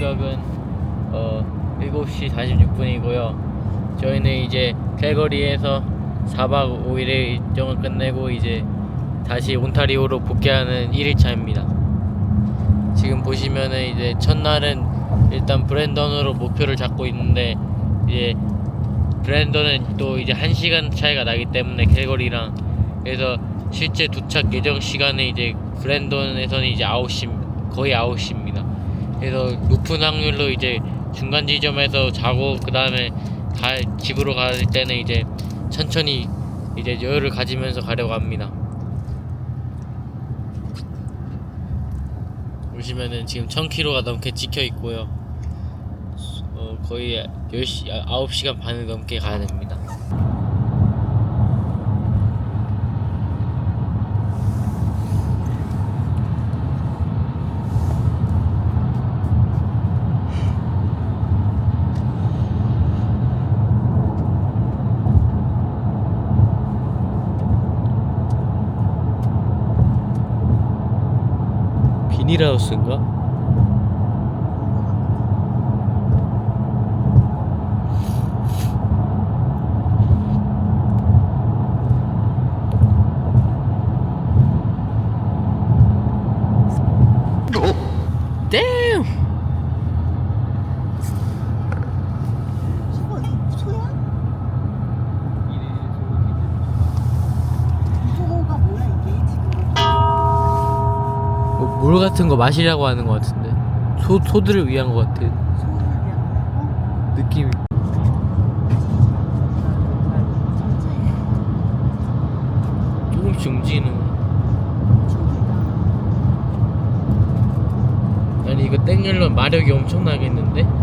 시각은 어 7시 46분이고요. 저희는 이제 캘거리에서 4박 5일의 일정을 끝내고 이제 다시 온타리오로 복귀하는 1일차입니다. 지금 보시면은 이제 첫날은 일단 브랜던으로 목표를 잡고 있는데 이제 브랜던은 또 이제 1시간 차이가 나기 때문에 캘거리랑 그래서 실제 도착 예정 시간은 이제 브랜던에서는 이제 9시 거의 9시입니다. 그래서 높은 확률로 이제 중간 지점에서 자고 그 다음에 집으로 갈 때는 이제 천천히 이제 여유를 가지면서 가려고 합니다. 보시면은 지금 1000km가 넘게 찍혀 있고요. 어, 거의 10시, 9시간 반을 넘게 가야 됩니다. Giresun'da Damn! 물 같은 거 마시라고 하는 것 같은데 소, 소들을 위한 것 같아 소를 느낌이 조금씩 움직이는 거. 아니 이거 땡열면 마력이 엄청 나겠는데?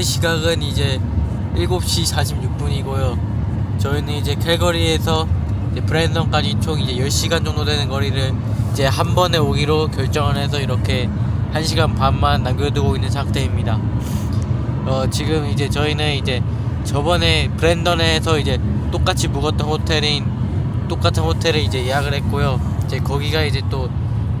현재 시각은 이제 7시 46분이고요. 저희는 이제 캘거리에서 이제 브랜던까지 총 이제 10시간 정도 되는 거리를 이제 한 번에 오기로 결정을 해서 이렇게 1시간 반만 남겨두고 있는 상태입니다. 어, 지금 이제 저희는 이제 저번에 브랜던에서 이제 똑같이 묵었던 호텔인 똑같은 호텔에 이제 예약을 했고요. 이제 거기가 이제 또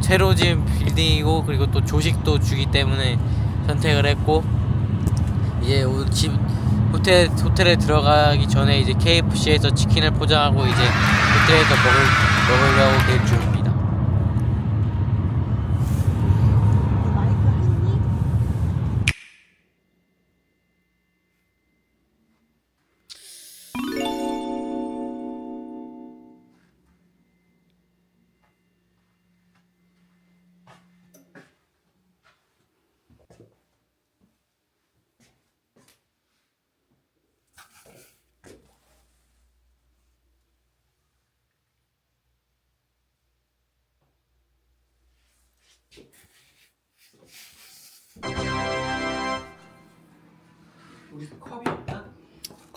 새로 지은 빌딩이고 그리고 또 조식도 주기 때문에 선택을 했고 이제 오- 집 호텔 호텔에 들어가기 전에 이제 KFC에서 치킨을 포장하고 이제 호텔에서 먹을 먹으려고 계획 중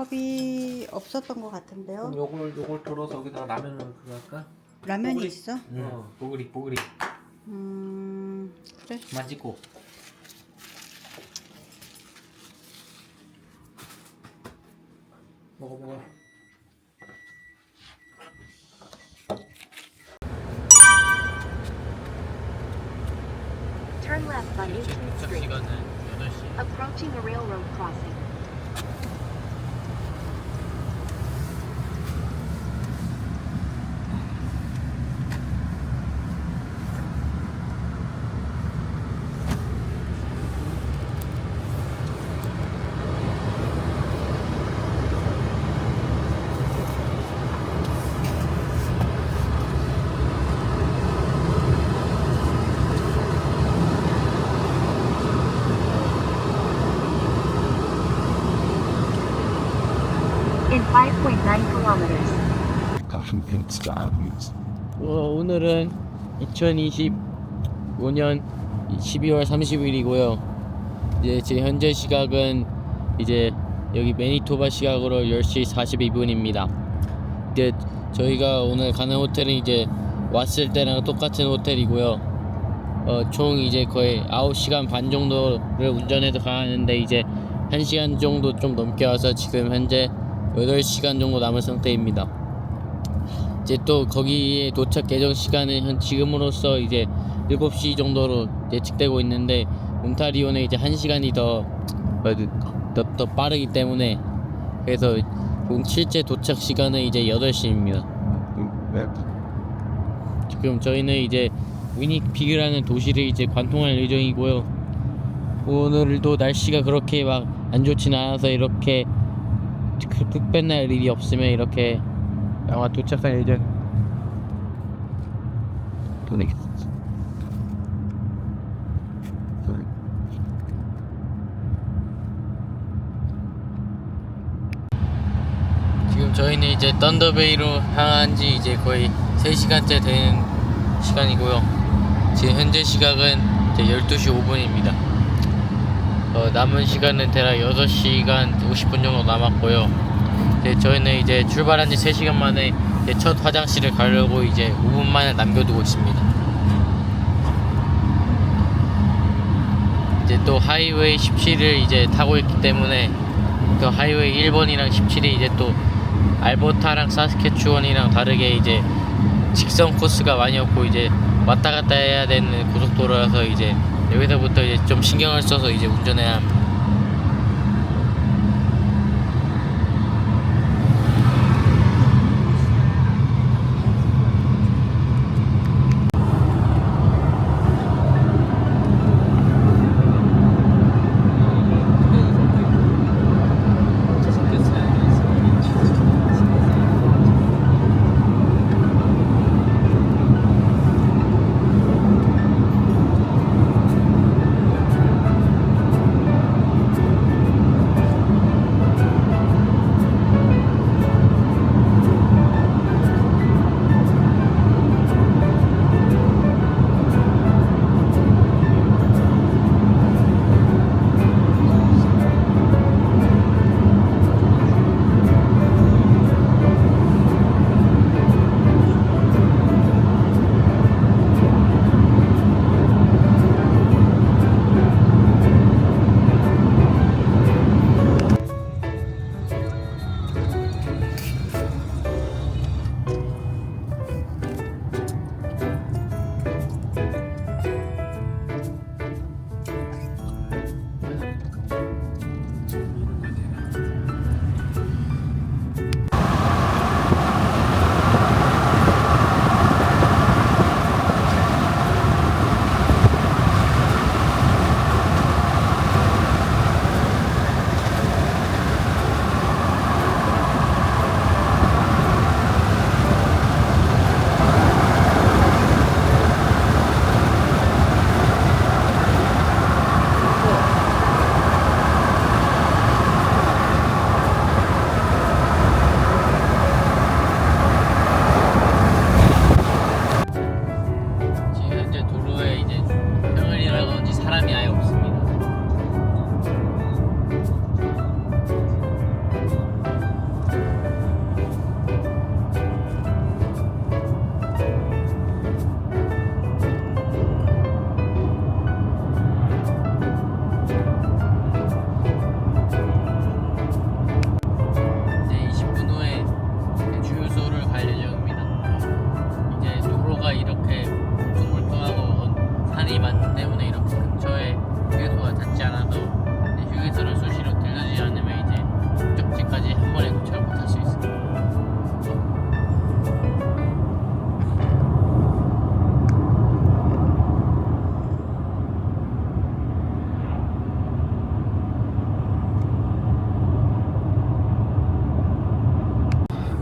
컵이 없었던 것 같은데요. 요걸 요걸 덜어서 여기다가 라면을 그거 할까? 라면이 오리. 있어? 어, 보글이 보글이 음, 그래. 그만 찍고. 먹어 먹어. 시간은 8시. Approaching a railroad crossing. 어, 오늘은 2025년 12월 30일이고요. 이제 제 현재 시각은 이제 여기 매니토바 시각으로 10시 42분입니다. 이제 저희가 오늘 가는 호텔은 이제 왔을 때랑 똑같은 호텔이고요. 어, 총 이제 거의 9시간 반 정도를 운전해서 가는데 이제 1시간 정도 좀 넘게 와서 지금 현재 8시간 정도 남은 상태입니다. 이제 또 거기에 도착 예정 시간은 현 지금으로서 이제 7시 정도로 예측되고 있는데 온타리오는 이제 1시간이 더, 어, 더, 더 빠르기 때문에 그래서 실제 도착 시간은 이제 8시입니다. 지금 저희는 이제 위니피그라는 도시를 이제 관통할 예정이고요. 오늘도 날씨가 그렇게 막 안 좋진 않아서 이렇게 그 특별날 일이 없으면 이렇게 아마 도착할 예정. Clinic. Sorry. 지금 저희는 이제 던더베이로 향한 지 이제 거의 3시간째 되는 시간이고요. 지금 현재 시각은 이제 12시 5분입니다. 어, 남은 시간은 대략 6시간 50분 정도 남았고요. 이제 저희는 이제 출발한 지 3시간 만에 첫 화장실을 가려고 이제 5분만에 남겨두고 있습니다. 이제 또 하이웨이 17을 이제 타고 있기 때문에 그 하이웨이 1번이랑 17이 이제 또 알버타랑 사스케추원이랑 다르게 이제 직선 코스가 많이 없고 이제 왔다 갔다 해야 되는 고속도로라서 이제 여기서부터 이제 좀 신경을 써서 이제 운전해야 합니다.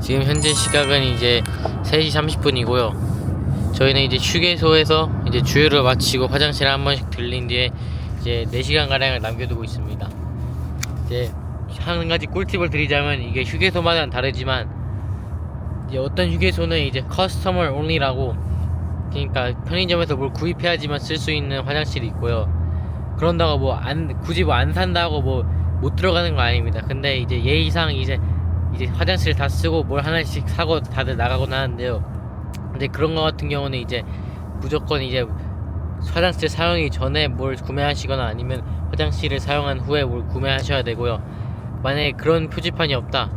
지금 현재 시각은 이제 3시 30분이고요. 저희는 이제 휴게소에서 이제 주유를 마치고 화장실에 한 번씩 들린 뒤에 이제 4시간 가량을 남겨두고 있습니다. 이제 한 가지 꿀팁을 드리자면 이게 휴게소마다 다르지만 이제 어떤 휴게소는 이제 커스터머 온리라고 그러니까 편의점에서 뭘 구입해야지만 쓸 수 있는 화장실이 있고요. 그런다고 뭐 안 굳이 뭐 안 산다고 뭐 못 들어가는 거 아닙니다. 근데 이제 예의상 이제 이제 화장실 다 쓰고 뭘 하나씩 사고 다들 나가곤 하는데요. 근데 그런 거 같은 경우는 이제 무조건 이제 화장실 사용이 전에 뭘 구매하시거나 아니면 화장실을 사용한 후에 뭘 구매하셔야 되고요. 만약에 그런 표지판이 없다.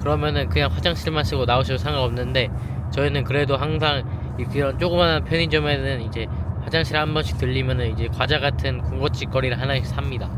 그러면은 그냥 화장실만 쓰고 나오셔도 상관없는데 저희는 그래도 항상 이런 조그마한 편의점에는 이제 화장실 한 번씩 들리면은 이제 과자 같은 군것질거리를 하나씩 삽니다.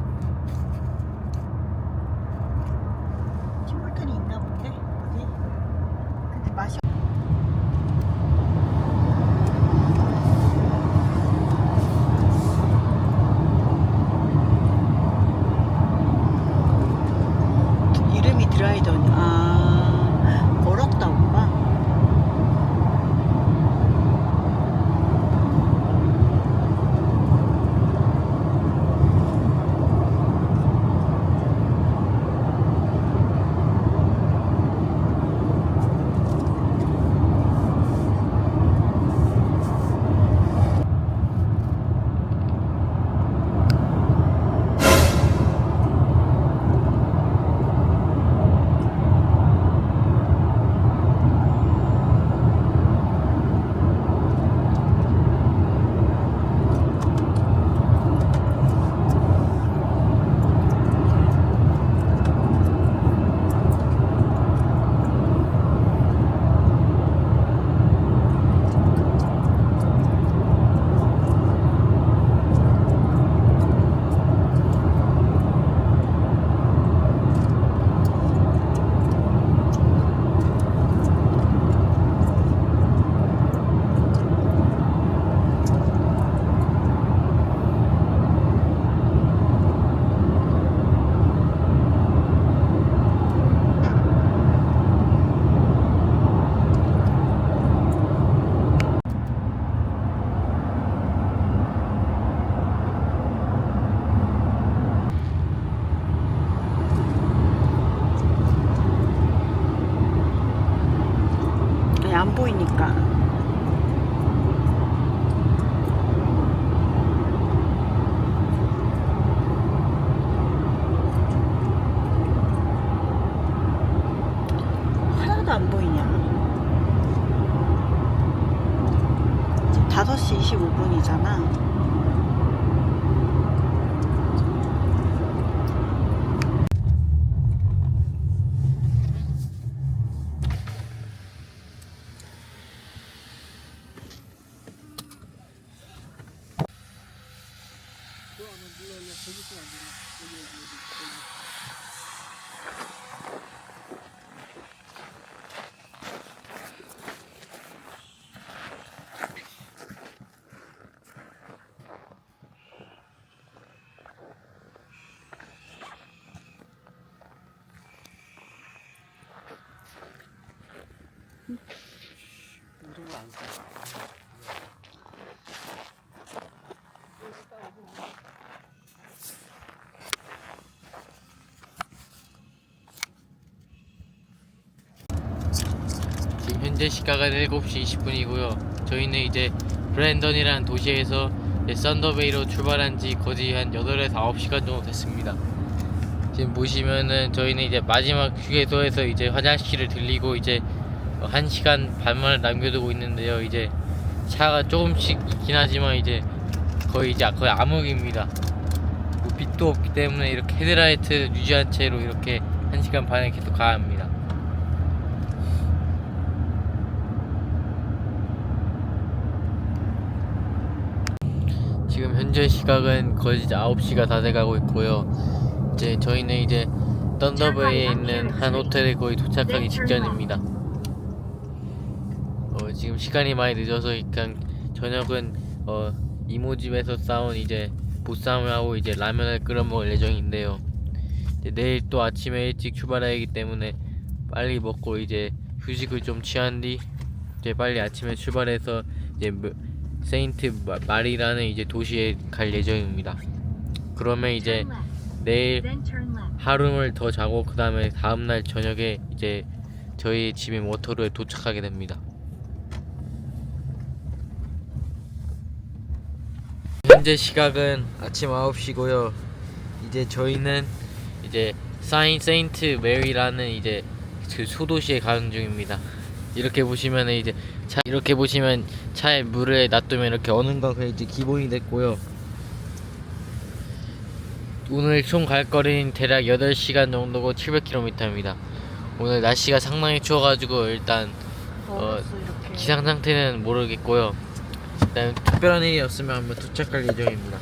지금 현재 시각은 7시 20분이고요. 저희는 이제 브랜던이라는 도시에서 이제 썬더베이로 출발한 지 거의 한 8에서 9시간 정도 됐습니다. 지금 보시면은 저희는 이제 마지막 휴게소에서 이제 화장실을 들리고 이제 1시간 반만을 남겨두고 있는데요. 이제 차가 조금씩 있긴 하지만 이제 거의 이제 거의 암흑입니다. 뭐 빛도 없기 때문에 이렇게 헤드라이트 유지한 채로 이렇게 1시간 반을 계속 가야 합니다. 지금 현재 시각은 거의 이제 9시가 다 돼가고 있고요. 이제 저희는 이제 썬더베이에 있는 한 호텔에 거의 도착하기 직전입니다. 어, 지금 시간이 많이 늦어서 그냥 저녁은 어, 이모 집에서 싸운 이제 보쌈을 하고 이제 라면을 끓여 먹을 예정인데요. 내일 또 아침에 일찍 출발해야 하기 때문에 빨리 먹고 이제 휴식을 좀 취한 뒤 이제 빨리 아침에 출발해서 이제 뭐- 세인트 마- 마리라는 이제 도시에 갈 예정입니다. 그러면 이제. 내일. 하루를 더 자고 그 다음에 다음날 저녁에 이제 저희 집인 워터루에 도착하게 됩니다. 현재 시각은 아침 9시고요. 이제 저희는 이제 사인 세인트 메리라는 이제 그 소도시에 가는 중입니다. 이렇게 보시면 이제 차 이렇게 보시면 차에 물을 놔두면 이렇게 어는 건 그냥 이제 기본이 됐고요. 오늘 총 갈 거리는 대략 8시간 정도고 700km입니다. 오늘 날씨가 상당히 추워가지고 일단 이렇게. 기상 상태는 모르겠고요. 일단 특별한 일이 없으면 한번 도착할 예정입니다.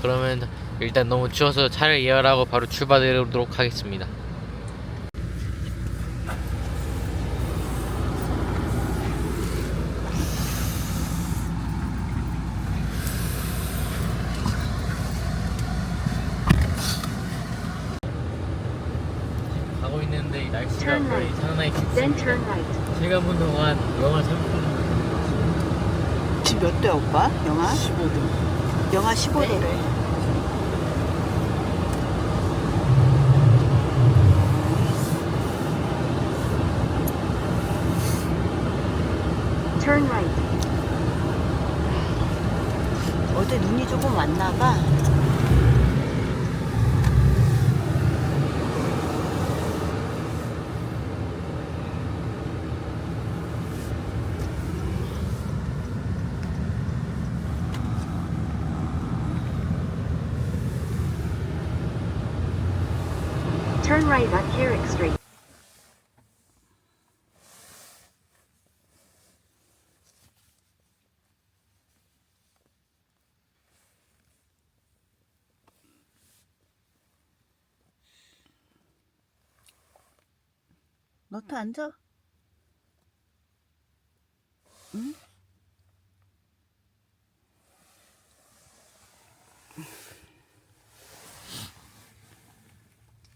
그러면 일단 너무 추워서 차를 예열하고 바로 출발하도록 하겠습니다. 가고 있는데 날씨가 Turn 거의 right. 상당히 Then 춥습니다. turn right. 제가 본 동안 영하 30도 지금 몇 도야 오빠? 영하? 15도 영하 15도래. Turn right. 어제 눈이 조금 왔나 봐. Turn right on Herrick Street. 너도 앉아.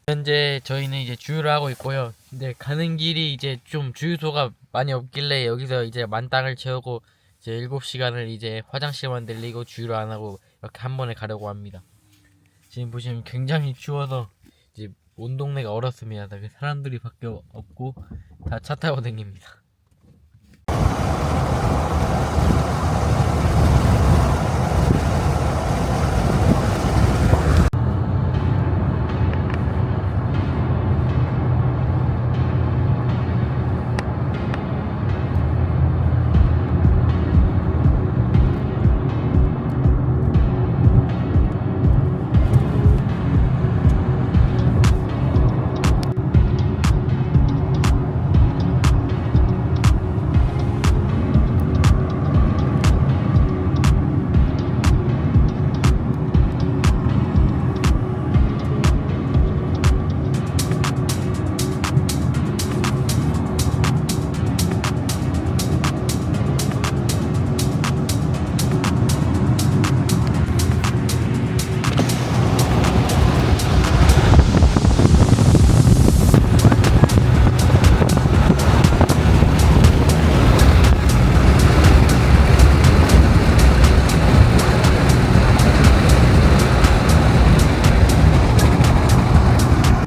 현재 저희는 이제 주유를 하고 있고요. 근데 가는 길이 이제 좀 주유소가 많이 없길래 여기서 이제 만땅을 채우고 이제 7시간을 이제 화장실만 들리고 주유를 안 하고 이렇게 한 번에 가려고 합니다. 지금 보시면 굉장히 추워서 온 동네가 얼었습니다. 사람들이 밖에 없고 다 차 타고 다닙니다.